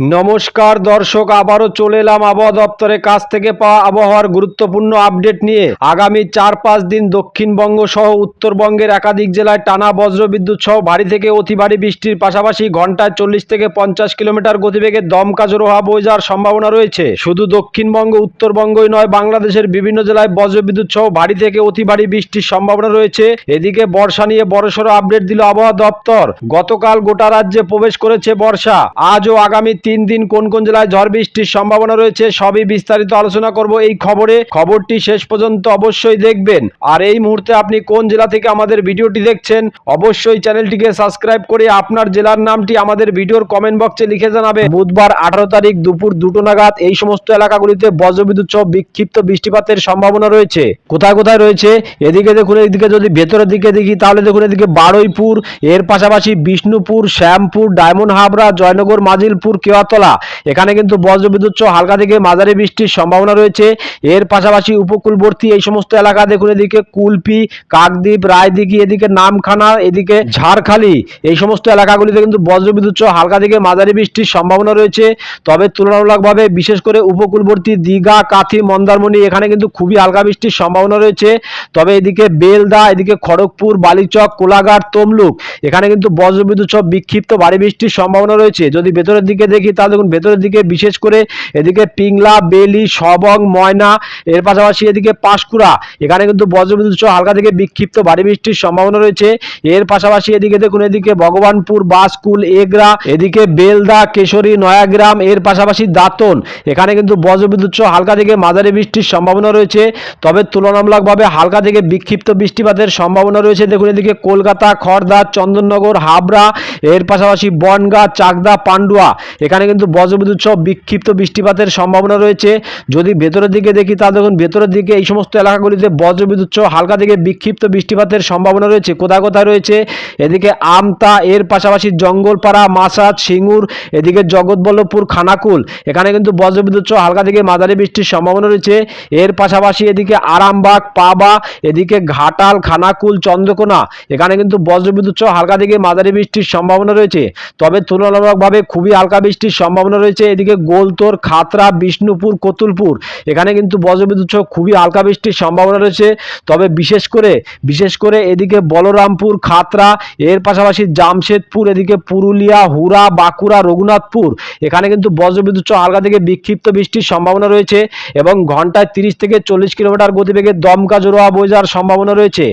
নমস্কার দর্শক, আবারও চলে এলাম আবহাওয়া দপ্তরের কাছ থেকে পাওয়া আবহাওয়ার গুরুত্বপূর্ণ আপডেট নিয়ে। আগামী চার পাঁচ দিন দক্ষিণবঙ্গ সহ উত্তরবঙ্গের একাধিক জেলায় টানা বজ্রবিদ্যুৎ সহ ভারী থেকে অতি ভারী বৃষ্টির পাশাপাশি ঘন্টায় চল্লিশ থেকে পঞ্চাশ কিলোমিটার গতিবেগে দমকা জোরো হওয়া বয়ে যাওয়ার সম্ভাবনা রয়েছে। শুধু দক্ষিণবঙ্গ, উত্তরবঙ্গই নয়, বাংলাদেশের বিভিন্ন জেলায় বজ্রবিদ্যুৎ সহ ভারী থেকে অতি ভারী বৃষ্টির সম্ভাবনা রয়েছে। এদিকে বর্ষা নিয়ে বড়সড় আপডেট দিল আবহাওয়া দপ্তর। গতকাল গোটা রাজ্যে প্রবেশ করেছে বর্ষা। আজ ও আগামী তিন দিন কোন কোন জেলায় ঝড় বৃষ্টির সম্ভাবনা রয়েছে, সবই বিস্তারিত আলোচনা করব এই খবরে। খবরটি শেষ পর্যন্ত অবশ্যই দেখবেন। আর এই মুহূর্তে আপনি কোন জেলা থেকে আমাদের ভিডিওটি দেখছেন, অবশ্যই চ্যানেলটিকে সাবস্ক্রাইব করে আপনার জেলার নামটি আমাদের ভিডিওর কমেন্ট বক্সে লিখে জানাবে বুধবার আঠারো তারিখ দুপুর দুটো নাগাদ এই সমস্ত এলাকাগুলিতে বজ্রবিদ্যুৎ সহ বিক্ষিপ্ত বৃষ্টিপাতের সম্ভাবনা রয়েছে। কোথায় কোথায় রয়েছে? এদিকে দেখুন, এদিকে যদি ভেতরের দিকে দেখি, তাহলে দেখুন, এদিকে বারুইপুর, এর পাশাপাশি বিষ্ণুপুর, শ্যামপুর, ডায়মন্ড হাবড়া, জয়নগর, মাজিলপুর কেওয়াতলা এখানে কিন্তু বজ্রবিদ্যুৎ সহ হালকা থেকে মাঝারি বৃষ্টির সম্ভাবনা রয়েছে। এর পাশাপাশি উপকূলবর্তী এই সমস্ত এলাকা দেখুন, এদিকে কুলপি, কাকদ্বীপ, রায়দিঘি, এদিকে নামখানা, এদিকে ঝাড়খালি। এই সমস্ত এলাকাগুলিতে কিন্তু বজ্রবিদ্যুৎ সহ হালকা থেকে মাঝারি বৃষ্টির সম্ভাবনা রয়েছে। তবে তুলনামূলকভাবে, বিশেষ করে উপকূলবর্তী দীঘা, কাথি, মন্দারমণি, এখানে কিন্তু খুবই হালকা বৃষ্টির সম্ভাবনা রয়েছে। তবে এদিকে বেলদা, এদিকে খড়গপুর, বালিচক, কোলাঘাট, তমলুক, এখানে কিন্তু বজ্রবিদ্যুৎ সহ বিক্ষিপ্ত ভারী বৃষ্টির সম্ভাবনা রয়েছে। যদি ভেতরের দিকে দেখি তাহলে দেখুন ভেতরের দিকে বিশেষ করে এদিকে পিংলা, বেলি, সবং, ময়না, এর পাশাপাশি এদিকে পাঁশকুড়া। এখানে কিন্তু বজ্রবিদ্যুৎ সহ হালকা থেকে বিক্ষিপ্ত ভারী বৃষ্টির সম্ভাবনা রয়েছে। এর পাশাপাশি এদিকে দেখুন, এদিকে ভগবানপুর বাসকুল এগরা, এদিকে বেলদা, কেশরী, নয়াগ্রাম, এর পাশাপাশি দাঁতন। এখানে কিন্তু বজ্রবিদ্যুৎ সহ হালকা থেকে মাঝারি বৃষ্টির সম্ভাবনা রয়েছে। তবে তুলনামূলকভাবে হালকা থেকে বিক্ষিপ্ত বৃষ্টিপাতের সম্ভাবনা রয়েছে। দেখুন, এদিকে কলকাতা খড়দা চন্দননগর, হাবড়া, এর পাশাপাশি বনগা, চাকদা, পান্ডুয়া। এখানে কিন্তু বজ্রবিদ্যুৎ সহ বিক্ষিপ্ত বৃষ্টিপাতের সম্ভাবনা রয়েছে। যদি ভেতরের দিকে দেখি তা দেখুন ভেতরের দিকে এই সমস্ত এলাকাগুলিতে বজ্রবিদ্যুৎ সহ হালকা থেকে বিক্ষিপ্ত বৃষ্টিপাতের সম্ভাবনা রয়েছে। কোথায় কোথায় রয়েছে? এদিকে আমতা, এর পাশাপাশি জঙ্গলপাড়া মাসাদ সিঙ্গুর, এদিকে জগৎবল্লভপুর, খানাকুল। এখানে কিন্তু বজ্রবিদ্যুৎ সহ হালকা থেকে মাঝারি বৃষ্টির সম্ভাবনা রয়েছে। এর পাশাপাশি এদিকে আরামবাগ, পাবা, এদিকে ঘাটাল, খানাকুল, চন্দ্রকোনা। এখানে কিন্তু বজ্রবিদ্যুৎ সহ হালকা থেকে মাঝারি বৃষ্টির সম্ভাবনা রয়েছে। তবে তুলনামূলকভাবে খুবই হালকা বৃষ্টির সম্ভাবনা রয়েছে। এদিকে গোলতোর খাতরা বিষ্ণুপুর, কতুলপুর। এখানে কিন্তু বজ্রবিদ্যুৎ সহ খুবই হালকা বৃষ্টির সম্ভাবনা রয়েছে। তবে বিশেষ করে বিশেষ করে এদিকে বলরামপুর খাতরা এর পাশাপাশি জামশেদপুর, এদিকে পুরুলিয়া হুরা বাঁকুড়া, রঘুনাথপুর। এখানে কিন্তু বজ্রবিদ্যুৎ সহ হালকা থেকে বিক্ষিপ্ত বৃষ্টির সম্ভাবনা রয়েছে এবং ঘন্টায় তিরিশ থেকে চল্লিশ কিলোমিটার গতিবেগে দমকা জোড়া বয়ে যাওয়ার সম্ভাবনা রয়েছে।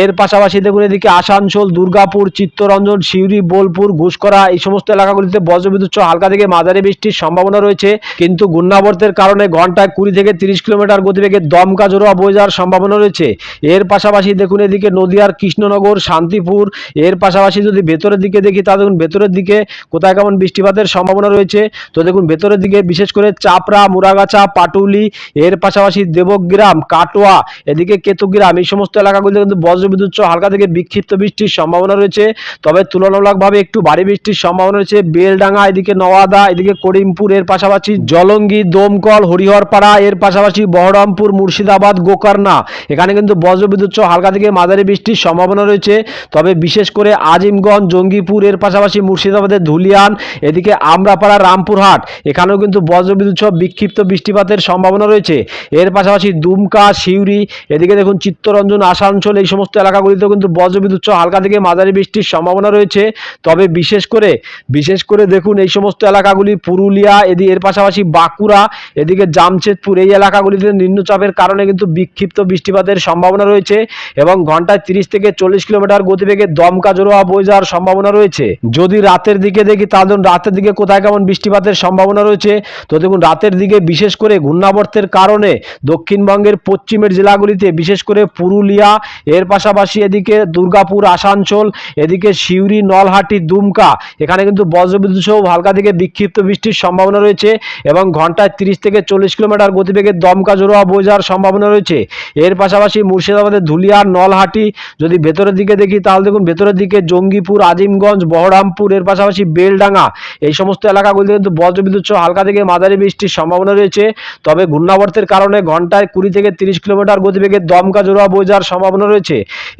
এর পাশাপাশি দেখুন এদিকে আসানসোল, দুর্গাপুর, চিত্তরঞ্জন, সিউড়ি, বোলপুর ঘুষকরা এই সমস্ত এলাকাগুলিতে বজ্রবিদ্যুৎ সহ হালকা থেকে মাঝারি বৃষ্টির সম্ভাবনা রয়েছে, কিন্তু ঘূর্ণাবর্তের কারণে ঘন্টায় কুড়ি থেকে তিরিশ কিলোমিটার গতিবেগে দমকা জোড়া বয়ে যাওয়ার সম্ভাবনা রয়েছে। এর পাশাপাশি দেখুন এদিকে নদিয়ার কৃষ্ণনগর, শান্তিপুর, এর পাশাপাশি যদি ভেতরের দিকে দেখি তা দেখুন ভেতরের দিকে কোথায় কেমন বৃষ্টিপাতের সম্ভাবনা রয়েছে। তো দেখুন ভেতরের দিকে বিশেষ করে চাপড়া মুরাগাছা পাটুলি, এর পাশাপাশি দেবগ্রাম, কাটোয়া, এদিকে কেতুগ্রাম, এই সমস্ত এলাকাগুলিতে কিন্তু বজ্রবিদ্যুৎ হালকা থেকে বিক্ষিপ্ত বৃষ্টির সম্ভাবনা রয়েছে। তবে তুলনামূলকভাবে একটু ভারী বৃষ্টির সম্ভাবনা রয়েছে। বেলডাঙ্গা, এদিকে নওয়াদা এদিকে করিমপুর এর পাশাপাশি জলঙ্গি, দমকল, হরিহরপাড়া, এর পাশাপাশি বহরমপুর, মুর্শিদাবাদ, গোকর্ণা। এখানে কিন্তু বজ্রবিদ্যুৎ সহ হালকা থেকে মাঝারি বৃষ্টির সম্ভাবনা রয়েছে। তবে বিশেষ করে আজিমগঞ্জ, জঙ্গিপুর, এর পাশাপাশি মুর্শিদাবাদের ধুলিয়ান, এদিকে আমরাপাড়া, রামপুরহাট। এখানেও কিন্তু বজ্রবিদ্যুৎ সহ বিক্ষিপ্ত বৃষ্টিপাতের সম্ভাবনা রয়েছে। এর পাশাপাশি দুমকা, সিউড়ি, এদিকে দেখুন চিত্তরঞ্জন, আসানসোল, এই সমস্ত এলাকাগুলিতেও কিন্তু বজ্রবিদ্যুৎ সহ হালকা থেকে মাঝারি বৃষ্টির সম্ভাবনা রয়েছে। তবে বিশেষ করে বিশেষ করে দেখুন এই সমস্ত এলাকাগুলি পুরুলিয়া এদিকে এর পাশাপাশি বাঁকুড়া, এদিকে জামশেদপুর। এই এলাকাগুলিতে নিম্নচাপের কারণে কিন্তু বিক্ষিপ্ত বৃষ্টিপাতের সম্ভাবনা রয়েছে এবং ঘন্টায় তিরিশ থেকে চল্লিশ কিলোমিটার গতিবেগে দমকা জোড়া বয়ে যাওয়ার সম্ভাবনা রয়েছে। যদি রাতের দিকে দেখি, তাহলে রাতের দিকে কোথায় কেমন বৃষ্টিপাতের সম্ভাবনা রয়েছে? তো দেখুন, রাতের দিকে বিশেষ করে ঘূর্ণাবর্তের কারণে দক্ষিণবঙ্গের পশ্চিমের জেলাগুলিতে, বিশেষ করে পুরুলিয়া, এর পাশাপাশি এদিকে দুর্গাপুর, আসানসোল, এদিকে সিউড়ি, নলহাটি, দুমকা, এখানে কিন্তু বজ্রবিদ্যুৎ সহ হালকা থেকে বিক্ষিপ্ত বৃষ্টির সম্ভাবনা রয়েছে এবং ঘন্টায় তিরিশ থেকে চল্লিশ কিলোমিটার গতিবেগে দমকা জোড়া যাওয়ার সম্ভাবনা রয়েছে। এর পাশাপাশি মুর্শিদাবাদের ধুলিয়ার নলহাটি যদি ভেতরের দিকে দেখি, তাহলে দেখুন ভেতরের দিকে জঙ্গিপুর, আজিমগঞ্জ, বহরমপুর, এর পাশাপাশি বেলডাঙ্গা, এই সমস্ত এলাকাগুলিতে কিন্তু বজ্রবিদ্যুৎ সহ হালকা থেকে মাঝারি বৃষ্টির সম্ভাবনা রয়েছে। তবে ঘূর্ণাবর্তের কারণে ঘন্টায় কুড়ি থেকে তিরিশ কিলোমিটার গতিবেগে দমকা জোড়া বয়ে যাওয়ার সম্ভাবনা রয়েছে।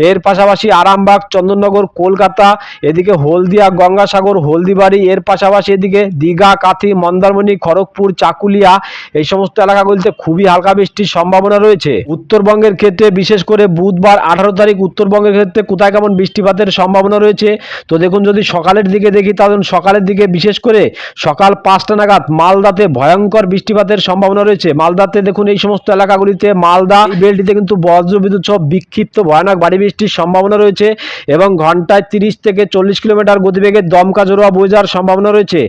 এর পাশাপাশি আরামবাগ, চন্দননগর, কলকাতা, এদিকে হলদিয়া, গঙ্গাসাগর, হলদিবাড়ি, এর পাশাপাশি এদিকে দীঘা, কাথি, মন্দারমণি, খড়গপুর, চাকুলিয়া এই সমস্ত এলাকাগুলিতে খুবই হালকা বৃষ্টির সম্ভাবনা রয়েছে। উত্তরবঙ্গের ক্ষেত্রে বিশেষ করে বুধবার আঠারো তারিখ উত্তরবঙ্গের ক্ষেত্রে কোথায় কেমন বৃষ্টিপাতের সম্ভাবনা রয়েছে? তো দেখুন, যদি সকালের দিকে দেখি তাহলে সকালের দিকে বিশেষ করে সকাল পাঁচটা নাগাদ মালদাতে ভয়ঙ্কর বৃষ্টিপাতের সম্ভাবনা রয়েছে। মালদাতে দেখুন, এই সমস্ত এলাকাগুলিতে মালদা বেলটিতে কিন্তু বজ্রবিদ্যুৎ সহ বিক্ষিপ্ত ভয়ানক ভারী বৃষ্টির সম্ভাবনা রয়েছে এবং ঘন্টায় তিরিশ থেকে চল্লিশ কিলোমিটার গতিবেগে দমকা জোড়া বয়ে যাওয়ার সম্ভাবনা রয়েছে।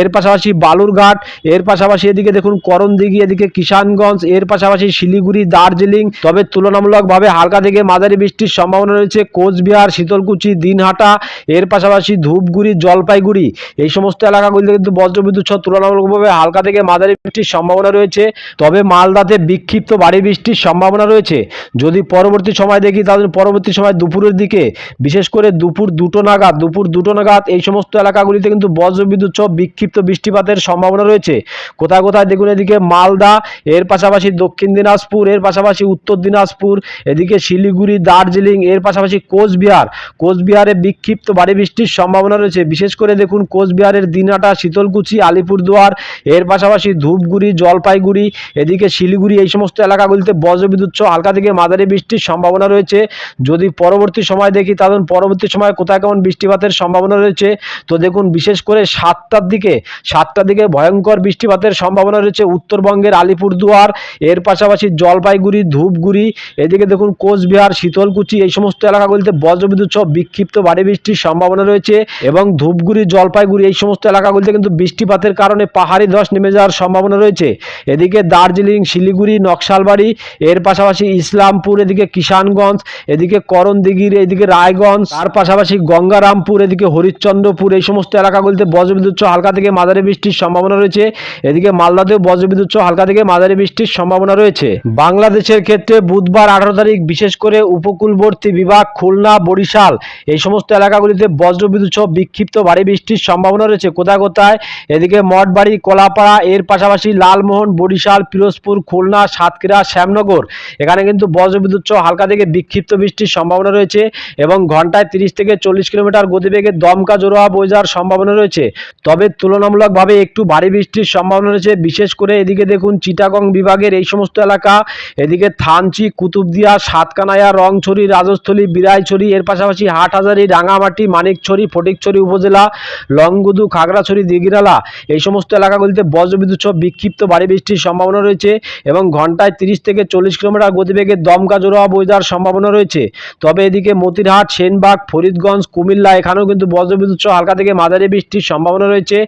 এর পাশাপাশি বালুরঘাট, এর পাশাপাশি এদিকে দেখুন করণদিঘি, এদিকে কিষানগঞ্জ, এর পাশাপাশি শিলিগুড়ি, দার্জিলিং। তবে তুলনামূলকভাবে হালকা থেকে মাঝারি বৃষ্টির সম্ভাবনা রয়েছে কোচবিহার, শীতলকুচি, দিনহাটা, এর পাশাপাশি ধূপগুড়ি, জলপাইগুড়ি। এই সমস্ত এলাকাগুলিতে কিন্তু বজ্রবিদ্যুৎ সহ তুলনামূলকভাবে হালকা থেকে মাঝারি বৃষ্টির সম্ভাবনা রয়েছে। তবে মালদাতে বিক্ষিপ্ত ভারী বৃষ্টির সম্ভাবনা রয়েছে। যদি পরবর্তী সময় দেখি, তাহলে পরবর্তী সময় দুপুরের দিকে, বিশেষ করে দুপুর দুটো নাগাদ, দুপুর দুটো নাগাদ এই সমস্ত এলাকাগুলিতে কিন্তু বজ্রবিদ্যুৎ সহ বিক্ষিপ্ত বৃষ্টিপাতের সম্ভাবনা রয়েছে। কোথায় কোথায় দেখুন এদিকে মালদা, এর পাশাপাশি দক্ষিণ দিনাজপুর, এর পাশাপাশি উত্তর দিনাজপুর, এদিকে শিলিগুড়ি, দার্জিলিং, এর পাশাপাশি কোচবিহার। কোচবিহারে বিক্ষিপ্ত ভারী বৃষ্টির সম্ভাবনা রয়েছে। বিশেষ করে দেখুন কোচবিহারের দিনাটা শীতলকুচি, আলিপুরদুয়ার, এর পাশাপাশি ধূপগুড়ি, জলপাইগুড়ি, এদিকে শিলিগুড়ি, এই সমস্ত এলাকাগুলিতে বজ্রবিদ্যুৎ সহ হালকা থেকে মাঝারি বৃষ্টির সম্ভাবনা রয়েছে। যদি পরবর্তী সময় দেখি, তাহলে পরবর্তী সময় কোথায় কেমন বৃষ্টিপাতের সম্ভাবনা রয়েছে? তো দেখুন, বিশেষ করে সাতটার দিকে সাতটার দিকে ভয়ঙ্কর বৃষ্টিপাতের সম্ভাবনা রয়েছে উত্তরবঙ্গের আলিপুরদুয়ার, এর পাশাপাশি জলপাইগুড়ি, ধূপগুড়ি, এদিকে দেখুন কোচবিহার, শীতলকুচি, এই সমস্ত এলাকাগুলিতে বজ্রবিদ্যুৎ সহ বিক্ষিপ্ত ভারী বৃষ্টির সম্ভাবনা রয়েছে এবং ধূপগুড়ি, জলপাইগুড়ি, এই সমস্ত এলাকাগুলিতে কিন্তু বৃষ্টিপাতের কারণে পাহাড়ি ধস নেমে যাওয়ার সম্ভাবনা রয়েছে। এদিকে দার্জিলিং, শিলিগুড়ি, নকশালবাড়ি, এর পাশাপাশি ইসলামপুর, এদিকে কিষানগঞ্জ, এদিকে করণদিঘির, এদিকে রায়গঞ্জ, তার পাশাপাশি গঙ্গারামপুর, এদিকে হরিশ্চন্দ্রপুর, এই সমস্ত এলাকাগুলিতে বজ্রবিদ্যুৎ সহ হালকা থেকে মাঝারি বৃষ্টির সম্ভাবনা রয়েছে। এদিকে মালদাতেও বজ্রবিদ্যুৎ সহ হালকা থেকে মাঝারি বৃষ্টির সম্ভাবনা রয়েছে। বাংলাদেশের ক্ষেত্রে বুধবার আঠারো তারিখ বিশেষ করে উপকূলবর্তী বিভাগ, খুলনা, বরিশাল এই সমস্ত এলাকাগুলিতে বজ্রবিদ্যুৎ সহ বিক্ষিপ্ত ভারী বৃষ্টির সম্ভাবনা রয়েছে কোথায় কোথায় এদিকে মঠবাড়ি, কলাপাড়া, এর পাশাপাশি লালমোহন, বরিশাল, পিরোজপুর, খুলনা, সাতক্ষীরা, শ্যামনগর। এখানে কিন্তু বজ্রবিদ্যুৎ সহ হালকা থেকে বিক্ষিপ্ত বৃষ্টির সম্ভাবনা রয়েছে এবং ঘন্টায় তিরিশ থেকে চল্লিশ কিলোমিটার গতিবেগে দমকা বয়ে যাওয়ার সম্ভাবনা রয়েছে। তবে তুলনামূলকভাবে একটু ভারী বৃষ্টির সম্ভাবনা রয়েছে। বিশেষ করে এদিকে দেখুন, চিটাগং বিভাগের এই সমস্ত এলাকা। এদিকে থানচি, কুতুবদিয়া, সাতকানায়া, রংছড়ি, রাজস্থলী বিরাইছড়ি এর পাশাপাশি হাটহাজারি, রাঙামাটি, মানিকছড়ি, ফটিকছড়ি উপজেলা, লংগুদু, খাগড়াছড়ি দিঘিনালা এই সমস্ত এলাকাগুলিতে বজ্রবিদ্যুৎ সহ বিক্ষিপ্ত ভারী বৃষ্টির সম্ভাবনা রয়েছে এবং ঘন্টায় তিরিশ থেকে চল্লিশ কিলোমিটার গতিবেগে দমকা জোড়া যাওয়ার সম্ভাবনা রয়েছে। তবে এদিকে মতিরহাট, সেনবাগ, ফরিদগঞ্জ, কুমিল্লা, এখানেও কিন্তু বজ্রবিদ্যুৎ সহ হালকা থেকে মাঝারি বৃষ্টির সম্ভাবনা রয়েছে।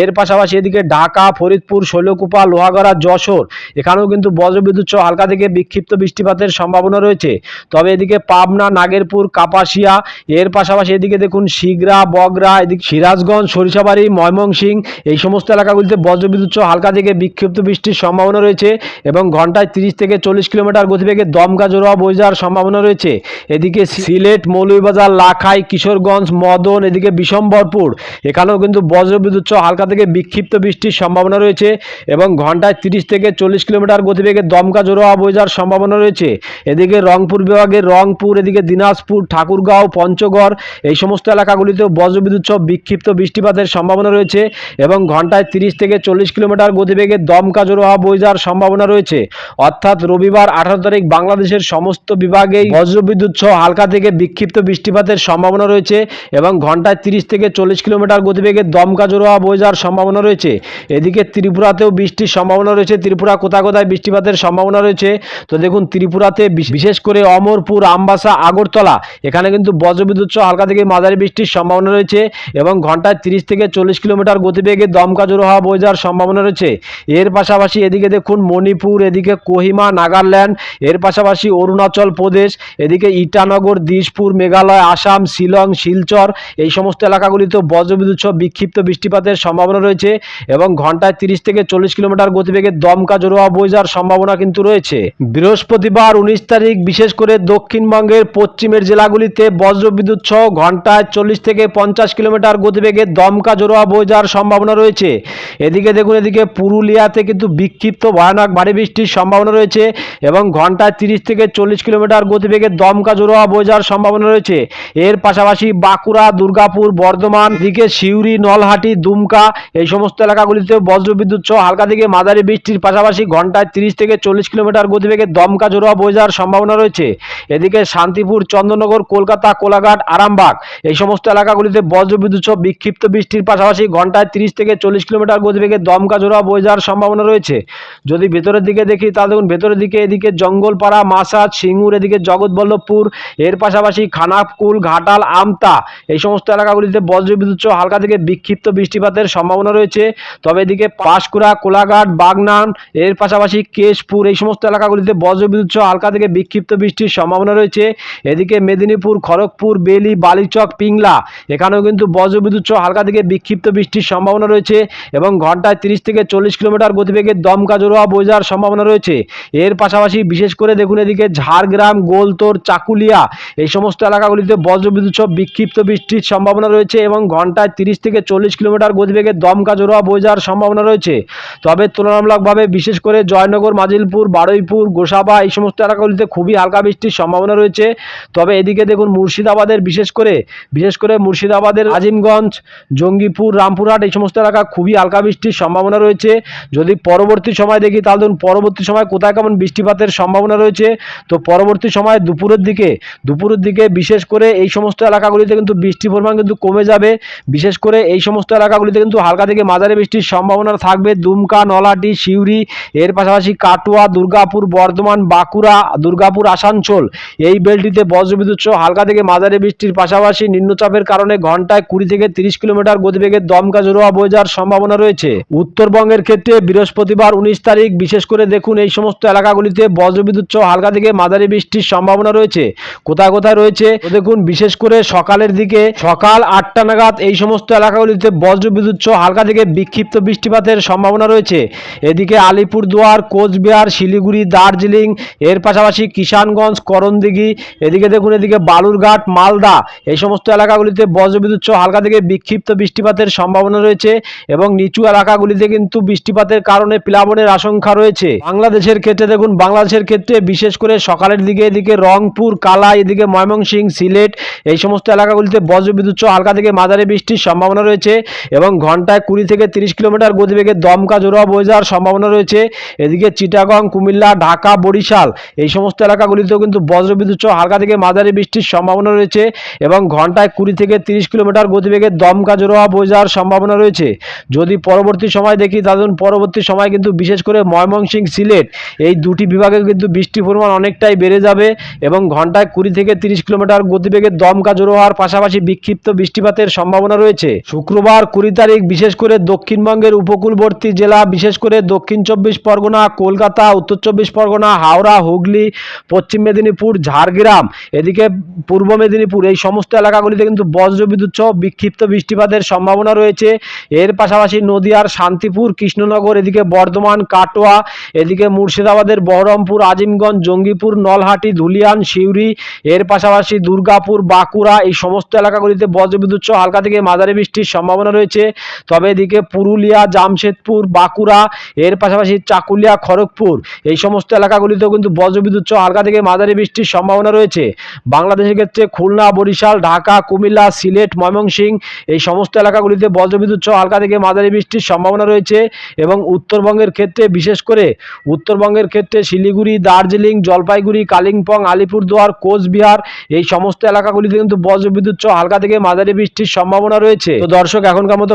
এর পাশাপাশি এদিকে ঢাকা, ফরিদপুর, শৈলকুপা, লোহাগড়া, যশোর, এখানেও কিন্তু বজ্রবিদ্যুৎ সহ হালকা থেকে বিক্ষিপ্ত বৃষ্টিপাতের সম্ভাবনা রয়েছে। তবে এদিকে পাবনা, নাগেরপুর, কাপাসিয়া, এর পাশাপাশি এদিকে দেখুন শিগরা, বগরা, এদিকে সিরাজগঞ্জ, সরিষাবাড়ি ময়মনসিং এই সমস্ত এলাকাগুলিতে বজ্রবিদ্যুৎ সহ হালকা থেকে বিক্ষিপ্ত বৃষ্টির সম্ভাবনা রয়েছে এবং ঘন্টায় তিরিশ থেকে চল্লিশ কিলোমিটার গতিবেগে দমকা জোড়া বয়ে যাওয়ার সম্ভাবনা রয়েছে। এদিকে সিলেট, মৌলভীবাজার, লাখাই, কিশোরগঞ্জ, মদন, এদিকে বিশম্বরপুর, এখানেও কিন্তু বজ্রবিদ্যুৎ হালকা থেকে বিক্ষিপ্ত বৃষ্টির সম্ভাবনা রয়েছে এবং ঘন্টায় তিরিশ থেকে চল্লিশ কিলোমিটার গতিবেগে দমকা বয়ে যাওয়ার সম্ভাবনা রয়েছে। এদিকে রংপুর বিভাগের রংপুর, এদিকে দিনাজপুর, ঠাকুরগাঁও, পঞ্চগড় এই সমস্ত এলাকাগুলিতেও বজ্রবিদ্যুৎ সহ বিক্ষিপ্ত বৃষ্টিপাতের সম্ভাবনা রয়েছে এবং ঘন্টায় তিরিশ থেকে চল্লিশ কিলোমিটার গতিবেগে দমকা বয়ে যাওয়ার সম্ভাবনা রয়েছে। অর্থাৎ রবিবার আঠারো তারিখ বাংলাদেশের সমস্ত বিভাগেই বজ্রবিদ্যুৎ সহ হালকা থেকে বিক্ষিপ্ত বৃষ্টিপাতের সম্ভাবনা রয়েছে এবং ঘন্টায় তিরিশ থেকে চল্লিশ কিলোমিটার গতিবেগে দমকা জোড়া বয়ে যাওয়ার সম্ভাবনা রয়েছে। এদিকে ত্রিপুরাতেও বৃষ্টির সম্ভাবনা রয়েছে। ত্রিপুরা কোথায় কোথায় বৃষ্টিপাতের সম্ভাবনা রয়েছে? তো দেখুন, ত্রিপুরাতে বিশ- বিশেষ করে অমরপুর, আমবাসা, আগরতলা, এখানে কিন্তু বজ্রবিদ্যুৎ সহ হালকা থেকে মাঝারি বৃষ্টির সম্ভাবনা রয়েছে এবং ঘন্টায় তিরিশ থেকে চল্লিশ কিলোমিটার গতিবেগে দমকা জোড়ো হওয়া বয়ে যাওয়ার সম্ভাবনা রয়েছে। এর পাশাপাশি এদিকে দেখুন, মণিপুর, এদিকে কোহিমা, নাগাল্যান্ড, এর পাশাপাশি অরুণাচল প্রদেশ, এদিকে ইটানগর দিশপুর মেঘালয়, আসাম, শিলং, শিলচর, এই সমস্ত এলাকাগুলিতেও বজ্রবিদ্যুৎ সহ বিক্ষিপ্ত বৃষ্টিপাতের সম্ভাবনা রয়েছে এবং ঘন্টায় তিরিশ থেকে চল্লিশ কিলোমিটার গতিবেগে দমকা বয়ে যাওয়ার সম্ভাবনা কিন্তু রয়েছে। বৃহস্পতিবার উনিশ তারিখ বিশেষ করে দক্ষিণবঙ্গের পশ্চিমের জেলাগুলিতে বজ্রবিদ্যুৎ সহ ঘন্টায় চল্লিশ থেকে পঞ্চাশ কিলোমিটার গতিবেগে দমকা বয়ে যাওয়ার সম্ভাবনা রয়েছে। এদিকে দেখুন, এদিকে পুরুলিয়াতে কিন্তু বিক্ষিপ্ত ভয়ানক ভারী বৃষ্টির সম্ভাবনা রয়েছে এবং ঘন্টায় তিরিশ থেকে চল্লিশ কিলোমিটার গতিবেগে দমকা বয়ে যাওয়ার সম্ভাবনা রয়েছে। এর পাশাপাশি বাঁকুড়া, দুর্গাপুর, বর্ধমান, এদিকে সিউড়ি, নলহাটি, দুমকা দুমকা। এই সমস্ত এলাকাগুলিতে বজ্রবিদ্যুৎ সহ হালকা থেকে মাঝারি বৃষ্টির পাশাপাশি ঘন্টায় তিরিশ থেকে চল্লিশ কিলোমিটার গতিবেগে দমকা জোড়া বয়ে যাওয়ার সম্ভাবনা রয়েছে। এদিকে শান্তিপুর চন্দননগর কলকাতা, কোলাঘাট, আরামবাগ এই সমস্ত এলাকাগুলিতে বজ্রবিদ্যুৎ সহ বিক্ষিপ্ত বৃষ্টির পাশাপাশি ঘন্টায় তিরিশ থেকে চল্লিশ কিলোমিটার গতিবেগে দমকা জোড়া বয়ে যাওয়ার সম্ভাবনা রয়েছে। যদি ভেতরের দিকে দেখি তা দেখুন, ভেতরের দিকে এদিকে জঙ্গলপাড়া মাসাজ সিঙ্গুর, এদিকে জগৎবল্লভপুর, এর পাশাপাশি খানাকুল ঘাটাল, আমতা এই সমস্ত এলাকাগুলিতে বজ্রবিদ্যুৎ সহ হালকা থেকে বিক্ষিপ্ত বৃষ্টিপাতের সম্ভাবনা রয়েছে। তবে এদিকে পাঁশকুড়া, কোলাঘাট, বাগনান, এর পাশাপাশি কেশপুর এই সমস্ত এলাকাগুলিতে বজ্রবিদ্যুৎ সহ হালকা থেকে বিক্ষিপ্ত বৃষ্টির সম্ভাবনা রয়েছে। এদিকে মেদিনীপুর, খড়গপুর, বেলি, বালিচক, পিংলা, এখানেও কিন্তু বজ্রবিদ্যুৎ সহ হালকা থেকে বিক্ষিপ্ত বৃষ্টির সম্ভাবনা রয়েছে এবং ঘন্টায় তিরিশ থেকে চল্লিশ কিলোমিটার গতিবেগে দমকা বয়ে যাওয়ার সম্ভাবনা রয়েছে। এর পাশাপাশি বিশেষ করে দেখুন এদিকে ঝাড়গ্রাম, গোলতোর, চাকুলিয়া এই সমস্ত এলাকাগুলিতে বজ্রবিদ্যুৎ সহ বিক্ষিপ্ত বৃষ্টির সম্ভাবনা রয়েছে এবং ঘন্টায় তিরিশ থেকে চল্লিশ কিলোমিটার গতিবেগে দমকা জোড়া যাওয়ার সম্ভাবনা রয়েছে। তবে তুলনামূলকভাবে বিশেষ করে জয়নগর, মাজিলপুর, বারুইপুর, গোসাবা এই সমস্ত এলাকাগুলিতে খুবই হালকা বৃষ্টির সম্ভাবনা রয়েছে। তবে এদিকে দেখুন মুর্শিদাবাদের বিশেষ করে বিশেষ করে মুর্শিদাবাদের আজিমগঞ্জ, জঙ্গিপুর, রামপুরহাট এই সমস্ত এলাকা খুবই হালকা বৃষ্টির সম্ভাবনা রয়েছে। যদি পরবর্তী সময় দেখি তাহলে ধরুন পরবর্তী সময় কোথায় কেমন বৃষ্টিপাতের সম্ভাবনা রয়েছে। তো পরবর্তী সময় দুপুরের দিকে দুপুরের দিকে বিশেষ করে এই সমস্ত এলাকাগুলিতে কিন্তু বৃষ্টির পরিমাণ কিন্তু কমে যাবে। বিশেষ করে এই সমস্ত এলাকাগুলিতে কিন্তু হালকা থেকে মাঝারি বৃষ্টির সম্ভাবনা থাকবে। দুমকা, নলাটি, সিউড়ি, এর পাশাপাশি কাটোয়া, দুর্গাপুর, বর্ধমান, বাঁকুড়া, দুর্গাপুর, আসানসোল। এই বেলটিতে বজ্রবিদ্যুৎ সহ হালকা থেকে মাঝারি বৃষ্টির পাশাপাশি নিম্নচাপের কারণে ঘন্টায় কুড়ি থেকে তিরিশ কিলোমিটার গতিবেগে দমকা জোড়া বয়ে যাওয়ার সম্ভাবনা রয়েছে। উত্তরবঙ্গের ক্ষেত্রে বৃহস্পতিবার উনিশ তারিখ, বিশেষ করে দেখুন এই সমস্ত এলাকাগুলিতে বজ্রবিদ্যুৎ সহ হালকা থেকে মাঝারি বৃষ্টির সম্ভাবনা রয়েছে। কোথায় কোথায় রয়েছে? দেখুন, বিশেষ করে সকালের দিকে সকাল আটটা নাগাদ এই সমস্ত এলাকাগুলিতে বজ্রবিদ্যুৎ সহ হালকা থেকে বিক্ষিপ্ত বৃষ্টিপাতের সম্ভাবনা রয়েছে। এদিকে আলিপুরদুয়ার কোচবিহার, শিলিগুড়ি, দার্জিলিং, এর পাশাপাশি কিষানগঞ্জ, করণদিঘি, এদিকে দেখুন, এদিকে বালুরঘাট, মালদা, এই সমস্ত এলাকাগুলিতে বজ্রবিদ্যুৎ সহ হালকা থেকে বিক্ষিপ্ত বৃষ্টিপাতের সম্ভাবনা রয়েছে এবং নিচু এলাকাগুলিতে কিন্তু বৃষ্টিপাতের কারণে প্লাবনের আশঙ্কা রয়েছে। বাংলাদেশের ক্ষেত্রে দেখুন, বাংলাদেশের ক্ষেত্রে বিশেষ করে সকালের দিকে এদিকে রংপুর কালা এদিকে ময়মনসিংহ, সিলেট, এই সমস্ত এলাকাগুলিতে বজ্রবিদ্যুৎ সহ হালকা থেকে মাঝারি বৃষ্টির সম্ভাবনা রয়েছে এবং ঘন্টায় কুড়ি থেকে তিরিশ কিলোমিটার গতিবেগে দমকা জোড়া বয়ে যাওয়ার সম্ভাবনা রয়েছে। এদিকে চিটাগং, কুমিল্লা, ঢাকা, বরিশাল এই সমস্ত এলাকাগুলিতেও কিন্তু বজ্রবিদ্যুৎ সহ হালকা থেকে মাঝারি বৃষ্টির সম্ভাবনা রয়েছে এবং ঘন্টায় কুড়ি থেকে তিরিশ কিলোমিটার গতিবেগে দমকা জোড়া বয়ে যাওয়ার সম্ভাবনা রয়েছে। যদি পরবর্তী সময় দেখি, তাহলে পরবর্তী সময় কিন্তু বিশেষ করে ময়মনসিং সিলেট এই দুটি বিভাগে কিন্তু বৃষ্টির পরিমাণ অনেকটাই বেড়ে যাবে এবং ঘন্টায় কুড়ি থেকে তিরিশ কিলোমিটার গতিবেগে দমকা জোড়ো হওয়ার পাশাপাশি বিক্ষিপ্ত বৃষ্টিপাতের সম্ভাবনা রয়েছে। শুক্রবার কুড়ি তারিখ, বিশেষ করে দক্ষিণবঙ্গের উপকূলবর্তী জেলা, বিশেষ করে দক্ষিণ চব্বিশ পরগনা, কলকাতা, উত্তর চব্বিশ পরগনা, হাওড়া, হুগলি, পশ্চিম মেদিনীপুর, ঝাড়গ্রাম, এদিকে পূর্ব মেদিনীপুর, এই সমস্ত এলাকাগুলিতে কিন্তু বজ্রবিদ্যুৎ সহ বিক্ষিপ্ত বৃষ্টিপাতের সম্ভাবনা রয়েছে। এর পাশাপাশি নদিয়ার শান্তিপুর, কৃষ্ণনগর, এদিকে বর্ধমান, কাটোয়া, এদিকে মুর্শিদাবাদের বহরমপুর, আজিমগঞ্জ, জঙ্গিপুর, নলহাটি, ধুলিয়ান, সিউড়ি, এর পাশাপাশি দুর্গাপুর, বাঁকুড়া, এই সমস্ত এলাকাগুলিতে বজ্রবিদ্যুৎ সহ হালকা থেকে মাঝারি বৃষ্টির সম্ভাবনা রয়েছে। তবে এদিকে পুরুলিয়া, জামশেদপুর, বাঁকুড়া, এর পাশাপাশি চাকুলিয়া, খড়গপুর, এই সমস্ত এলাকাগুলিতেও কিন্তু বজ্রবিদ্যুৎ সহ হালকা থেকে মাঝারি বৃষ্টির সম্ভাবনা রয়েছে। বাংলাদেশের ক্ষেত্রে খুলনা, বরিশাল, ঢাকা, কুমিল্লা, সিলেট ময়মনসিংহ এই সমস্ত এলাকাগুলিতে বজ্রবিদ্যুৎ সহ হালকা থেকে মাঝারি বৃষ্টির সম্ভাবনা রয়েছে এবং উত্তরবঙ্গের ক্ষেত্রে, বিশেষ করে উত্তরবঙ্গের ক্ষেত্রে শিলিগুড়ি, দার্জিলিং, জলপাইগুড়ি, কালিম্পং, আলিপুরদুয়ার, কোচবিহার, এই সমস্ত এলাকাগুলিতে কিন্তু বজ্রবিদ্যুৎ সহ হালকা থেকে মাঝারি বৃষ্টির সম্ভাবনা রয়েছে। তো দর্শক, এখনকার মতো